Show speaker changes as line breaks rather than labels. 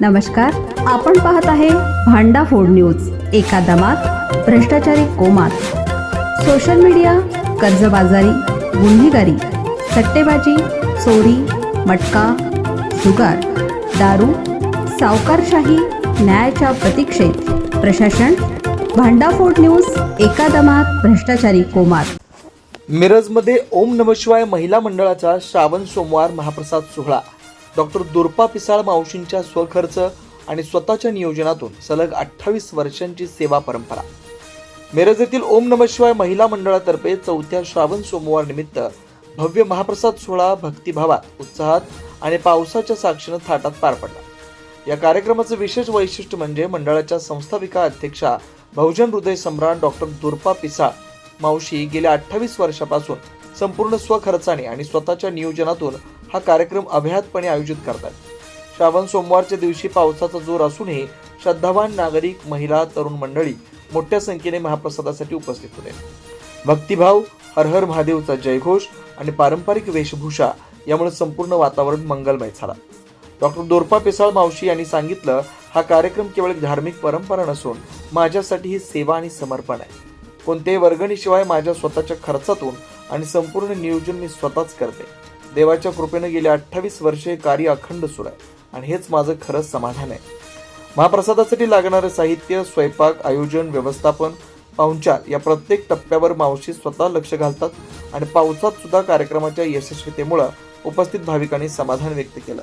नमस्कार आपण पाहत आहे भांडा फोड न्यूज एका दमात भ्रष्टाचारी कोमात. सोशल मीडिया कर्जबाजारी गुन्हेगारी सट्टेबाजी चोरी मटका जुगार दारू सावकारशाही न्यायाच्या प्रतीक्षेत. प्रशासन भांडाफोड न्यूज एका दमात भ्रष्टाचारी कोमात.
मिरजमध्ये ओम नमशिवाय महिला मंडळाचा श्रावण सोमवार महाप्रसाद सोहळा. डॉक्टर दुर्पा पिसाळ मावशींच्या स्वखर्च आणि स्वतःच्या नियोजनातून सलग अठ्ठावीस वर्षांची सेवा परंपरा. मिरज येथील ओम नमशिवाय महिला मंडळातर्फे चौथ्या श्रावण सोमवार निमित्त भव्य महाप्रसाद सोहळा भक्तिभावात उत्साहात आणि पावसाच्या साक्षीनं थाटात पार पडला. या कार्यक्रमाचं विशेष वैशिष्ट्य म्हणजे मंडळाच्या संस्थापिका अध्यक्षा बहुजन हृदय सम्राट डॉक्टर दुर्पा पिसाळ मावशी गेल्या अठ्ठावीस वर्षापासून संपूर्ण स्वखर्चाने आणि स्वतःच्या नियोजनातून हा कार्यक्रम अभ्यातपणे आयोजित करतात. श्रावण सोमवारच्या दिवशी पावसाचा जोर असूनही श्रद्धावान नागरिक महिला तरुण मंडळी मोठ्या संख्येने महाप्रसादासाठी उपस्थित होते. भक्तिभाव हर हर महादेवचा जयघोष आणि पारंपरिक वेशभूषा यामुळे संपूर्ण वातावरण मंगलमय झाला. डॉक्टर दोरपा पिसाळ मावशी यांनी सांगितलं हा कार्यक्रम केवळ एक धार्मिक परंपरा नसून माझ्यासाठी ही सेवा आणि समर्पण आहे. कोणत्याही वर्गणीशिवाय माझ्या स्वतःच्या खर्चातून आणि संपूर्ण नियोजन मी स्वतःच करते. देवाच्या कृपेने गेली अठ्ठावीस वर्षे कार्य अखंड सुरू आहे. आणि हेच माझं खरं समाधान आहे. महाप्रसादासाठी लागणारं साहित्य स्वयंपाक आयोजन व्यवस्थापन पाहुणचार या प्रत्येक टप्प्यावर मावशी स्वतः लक्ष घालतात आणि पावसात सुद्धा कार्यक्रमाच्या यशस्वीतेमुळे उपस्थित भाविकांनी समाधान व्यक्त केलं.